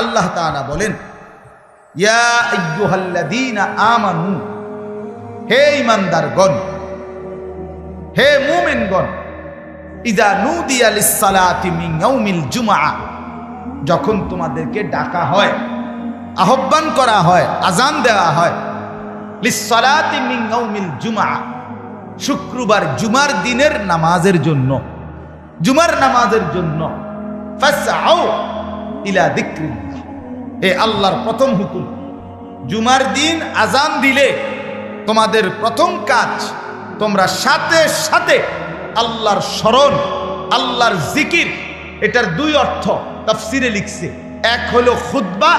আল্লাহ তাআলা বলেন আমানু, হে ঈমানদারগণ, হে মুমিনগণ ইদা নুদিয়া লিস-সালাতি ইয়াউমিল জুমআ, যখন তোমাদেরকে ডাকা হয়, আহ্বান করা হয় আজান দেওয়া হয় ইয়াউমিল শুক্রবার জুমার দিনের নামাজের জন্য, জুমার নামাজের জন্য ইলা যিকরিল্লাহ। এ আল্লাহর প্রথম হুকুম। জুমার দিন আজান দিলে তোমাদের প্রথম কাজ, তোমরা সাথে সাথে আল্লাহর স্মরণ, আল্লাহর জিকির, এটার দুই অর্থ তাফসিরে লিখছে। এক হলো খুতবা,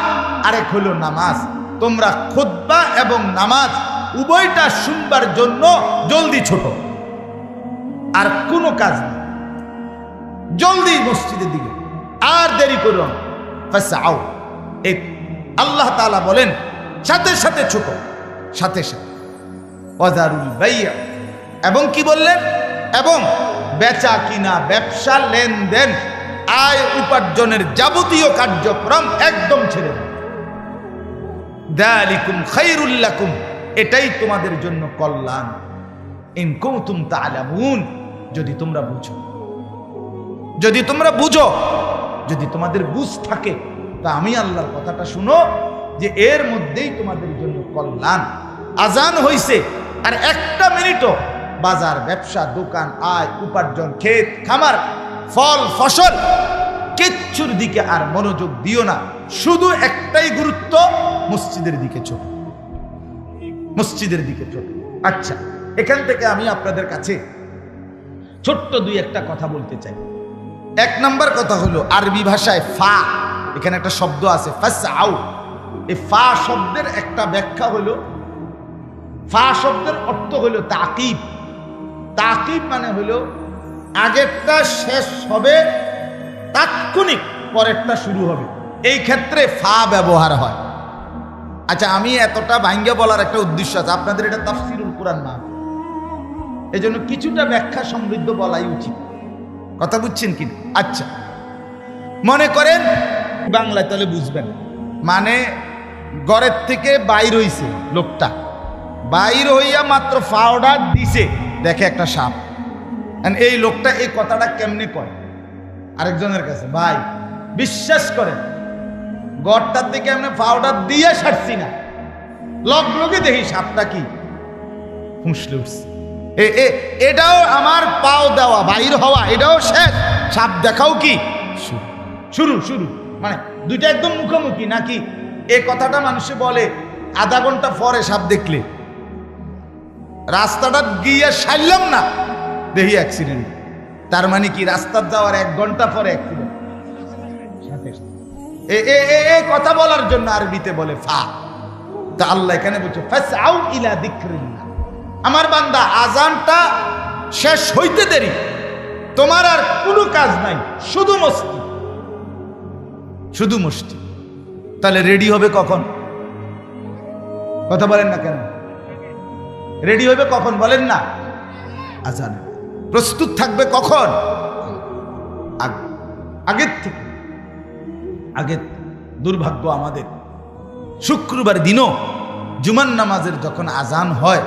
আরেক হলো নামাজ। তোমরা খুতবা এবং নামাজ উভয়টা শুনবার জন্য জলদি ছোট। আর কোনো কাজ নেই জলদি মসজিদের দিকে। আর দেরি করো ফাসাও এই আল্লাহ তাআলা বলেন, সাথে সাথে ছোট, সাথে সাথে। অজারুল বাইয়া। এবং কি বললেন? এবং বেচা কিনা ব্যবসা লেনদেন, আয় উপার্জনের যাবতীয় কার্যক্রম একদম ছেড়ে দালিকুম খাইরুল্লাকুম এটাই তোমাদের জন্য কল্যাণ। ইন কুনতুম তাআলামুন, যদি তোমরা বুঝো। যদি তোমরা বুঝো, যদি তোমাদের বুঝ থাকে তা আমি আল্লাহর কথাটা শুনো যে এর মধ্যেই তোমাদের জন্য কল্যাণ। আজান হইছে, আর একটা মিনিটও বাজার, ব্যবসা, দোকান, আয়, উপার্জন, ক্ষেত, খামার, ফল, ফসল কিচ্ছুর দিকে আর মনোযোগ দিও না। শুধু একটাই গুরুত্ব, মসজিদের দিকে ছোট মসজিদের দিকে ছোট আচ্ছা এখান থেকে আমি আপনাদের কাছে ছোট্ট দুই একটা কথা বলতে চাই। এক নাম্বার কথা হলো, আরবি ভাষায় ফা। এখানে একটা শব্দ আছে ফাস এই ফা শব্দের একটা ব্যাখ্যা হলো, ফা শব্দের অর্থ হলো তাকিব। তাকিব মানে হলো আগেরটা শেষ হবে, তাৎক্ষণিক পরেরটা শুরু হবে। এই ক্ষেত্রে ফা ব্যবহার হয়। আচ্ছা আমি এতটা ভাঙ্গে বলার একটা উদ্দেশ্য আছে, আপনাদের এটা তাফসিরুল কোরআন না। এই জন্য কিছুটা ব্যাখ্যা সমৃদ্ধ বলাই উচিত। কথা বুঝছেন কি আচ্ছা। মনে করেন বাংলায় তাহলে বুঝবেন। মানে ঘরের থেকে বাইর হইছে লোকটা। বাইর হইয়া মাত্র পাউডার দিছে। দেখে একটা সাপ। এই লোকটা এই কথাটা কেমনে কয়? আরেকজনের কাছে, ভাই, বিশ্বাস করেন, গড়টার থেকে আমি পাউডার দিয়ে সারছি না। লগ লগে দেখি সাপটা কি? ফুঁসলে উঠছে। এটাও আমার পাও দেওয়া, বাইর হওয়া, এটাও শেষ। সাপ দেখাও কি? শুরু শুরু শুরু। মানে দুইটা একদম মুখোমুখি, নাকি এ কথাটা মানুষে বলে, আধা ঘণ্টা পরে সাপ দেখলে। রাস্তাটা গিয়ে সারলাম না দেখি অ্যাক্সিডেন্ট তার মানে কি, রাস্তার যাওয়ার এক ঘণ্টা পরে অ্যাক্সিডেন্ট কথা বলার জন্য আরবিতে বলে ফা। তা আল্লাহ এখানে বলছে আমার বান্দা আজানটা শেষ হইতে দেরি। তোমার আর কোনো কাজ নাই, শুধু মস্তি শুধু মুষ্টি। তাহলে রেডি হবে কখন? কথা বলেন না কেন? রেডি হবে কখন? বলেন না। আজান। প্রস্তুত থাকবে কখন? আগ- আগের থেকে। আগের দুর্ভাগ্য আমাদের। শুক্রবার দিনও জুমান নামাজের যখন আজান হয়,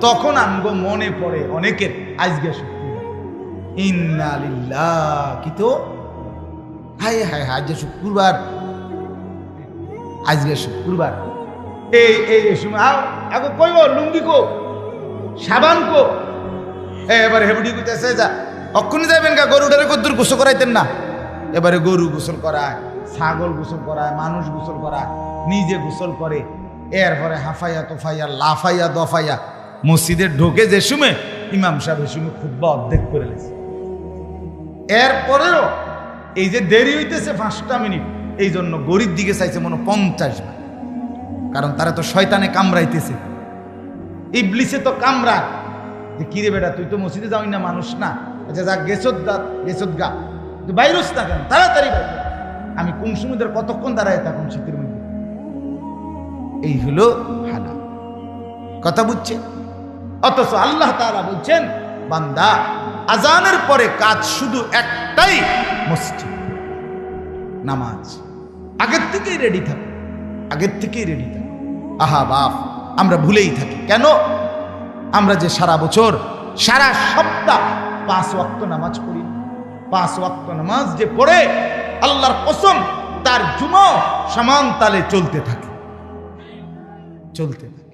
তখন আমগো মনে পড়ে অনেকের। আজকে শুক্রবার। ইন্না লিল্লাহ, কি তো? হায় হায় হায় আজকে শুক্রবার। আজকে শুক্রবার। এই এই সময় আগে কইব লুঙ্গি কো, সাবান কো? এবার হেবুডি কইতেছে যা। অক্ষুনি যাবেন গা গরুটারে কদ্দুর গোসল করাইতেন না। এবারে গরু গোসল করায়, ছাগল গোসল করায়, মানুষ গোসল করায়, নিজে গোসল করে, এরপরে হাফাইয়া, তোফাইয়া, লাফাইয়া, দফাইয়া, মসজিদে ঢোকে যে সময় ইমাম সাহেব সময় খুব অর্ধেক করে লেছে। এরপরেও এই যে দেরি হইতেছে পাঁচটা মিনিট, এই জন্য গরিব দিকে চাইছে মনে পঞ্চাশ বার। কারণ তারা তো শয়তানে কামড়াইতেছে। ইবলিসে তো কামড়া। যে কিরে বেটা, তুই তো মসজিদে যাওই না মানুষ না? আচ্ছা যা গেছত গা গেছত গা। তুই বাইরস না কেন? তাড়াতাড়ি আমি কুমসুমুদের কতক্ষণ দাঁড়ায় থাকুন শীতের মধ্যে? এই হলো হানা। কথা বুঝছে অথচ আল্লাহ তাআলা বলছেন, বান্দা আজানের পরে কাজ শুধু একটাই মসজিদ। নামাজ। আগের থেকেই রেডি থাকো। আগের থেকেই রেডি থাকো। আহা, বাপ, আমরা ভুলেই থাকি। কেন? আমরা যে সারা বছর, সারা সপ্তাহ পাঁচ ওয়াক্ত নামাজ পড়ি। পাঁচ ওয়াক্ত নামাজ যে পড়ে, আল্লাহর কসম, তার জুমো সমান তালে চলতে থাকে। চলতে থাকে।